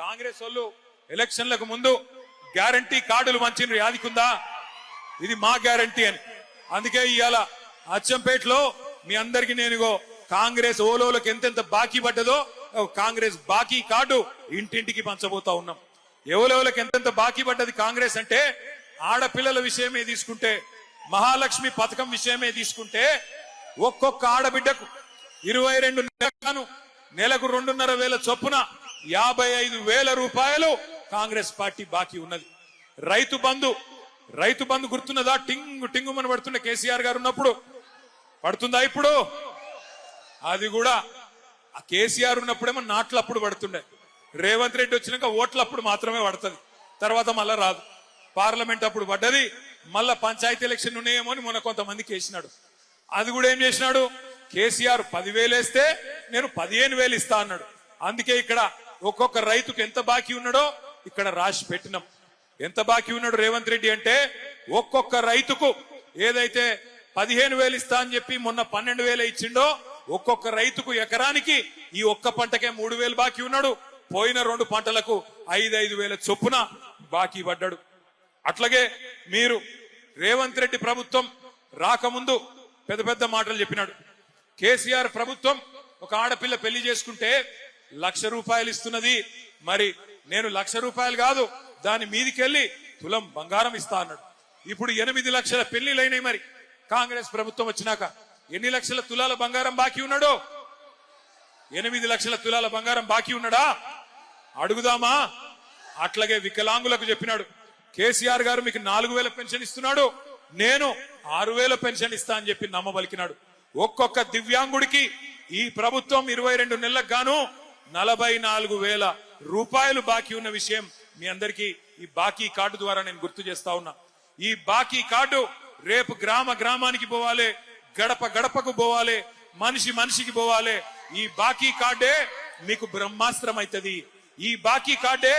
కాంగ్రెస్ వాళ్ళు ఎలక్షన్లకు ముందు గ్యారంటీ కార్డులు మంచి యాదికుందా? ఇది మా గ్యారంటీ అని. అందుకే ఇవాళ అచ్చంపేటలో మీ అందరికి నేను కాంగ్రెస్ ఓలోలకు ఎంతెంత బాకీ పడ్డదో ఓ కాంగ్రెస్ బాకీ కార్డు ఇంటింటికి పంచబోతా ఉన్నాం. ఎవలెవలకు ఎంతెంత బాకీ పడ్డది కాంగ్రెస్ అంటే ఆడపిల్లల విషయమే తీసుకుంటే మహాలక్ష్మి పథకం విషయమే తీసుకుంటే ఒక్కొక్క ఆడబిడ్డకు ఇరవై రెండు నెలకు రెండున్నర వేల చొప్పున యాభై ఐదు వేల రూపాయలు కాంగ్రెస్ పార్టీ బాకీ ఉన్నది. రైతు బంధు రైతు బంధు గుర్తున్నదా? టింగు టింగు మన పడుతున్న కేసీఆర్ గారు ఉన్నప్పుడు. పడుతుందా ఇప్పుడు? అది కూడా ఆ కేసీఆర్ ఉన్నప్పుడేమో నాట్లప్పుడు పడుతుండే. రేవంత్ రెడ్డి వచ్చినాక ఓట్లప్పుడు మాత్రమే పడుతుంది. తర్వాత మళ్ళా రాదు. పార్లమెంట్ అప్పుడు పడ్డది. మళ్ళా పంచాయతీ ఎలక్షన్ ఉన్నాయేమో అని మొన్న కొంతమందికి వేసినాడు అది కూడా ఏం చేసినాడు? కేసీఆర్ పదివేలు వేస్తే నేను పదిహేను వేలు ఇస్తా అన్నాడు. అందుకే ఇక్కడ ఒక్కొక్క రైతుకు ఎంత బాకీ ఉన్నాడో ఇక్కడ రాసి పెట్టినాం. ఎంత బాకీ ఉన్నాడు రేవంత్ రెడ్డి అంటే ఒక్కొక్క రైతుకు ఏదైతే పదిహేను వేలు ఇస్తా అని చెప్పి మొన్న పన్నెండు వేలు ఇచ్చిండో ఒక్కొక్క రైతుకు ఎకరానికి ఈ ఒక్క పంటకే మూడు వేలు బాకీ ఉన్నాడు. పోయిన రెండు పంటలకు ఐదు ఐదు వేల చొప్పున బాకీ పడ్డాడు. అట్లాగే మీరు రేవంత్ రెడ్డి ప్రభుత్వం రాకముందు పెద్ద పెద్ద మాటలు చెప్పినాడు. కేసీఆర్ ప్రభుత్వం ఒక ఆడపిల్ల పెళ్ళి చేసుకుంటే లక్ష రూపాయలు ఇస్తున్నది. మరి నేను లక్ష రూపాయలు కాదు దాని మీదికెళ్ళి తులం బంగారం ఇస్తా అన్నాడు. ఇప్పుడు ఎనిమిది లక్షల పెళ్ళిలైనాయి మరి. కాంగ్రెస్ ప్రభుత్వం వచ్చినాక ఎన్ని లక్షల తులాల బంగారం బాకీ ఉన్నాడో? ఎనిమిది లక్షల తులాల బంగారం బాకీ ఉన్నాడా? అడుగుదామా? అట్లాగే వికలాంగులకు చెప్పినాడు. కేసీఆర్ గారు మీకు నాలుగు వేల పెన్షన్ ఇస్తున్నాడు. నేను ఆరు వేల పెన్షన్ ఇస్తా అని చెప్పి నమ్మబలికినాడు. ఒక్కొక్క దివ్యాంగుడికి ఈ ప్రభుత్వం ఇరవై రెండు నెలలకు గాను నలభై నాలుగు వేల రూపాయలు బాకీ ఉన్న విషయం మీ అందరికీ ఈ బాకీ కార్డు ద్వారా నేను గుర్తు చేస్తా ఉన్నా. ఈ బాకీ కార్డు రేపు గ్రామ గ్రామానికి పోవాలి గడప గడపకు పోవాలి మనిషి మనిషికి పోవాలి. ఈ బాకీ కార్డే మీకు బ్రహ్మాస్త్రం అవుతుంది ఈ బాకీ కార్డే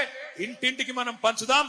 ఇంటింటికి మనం పంచుదాం.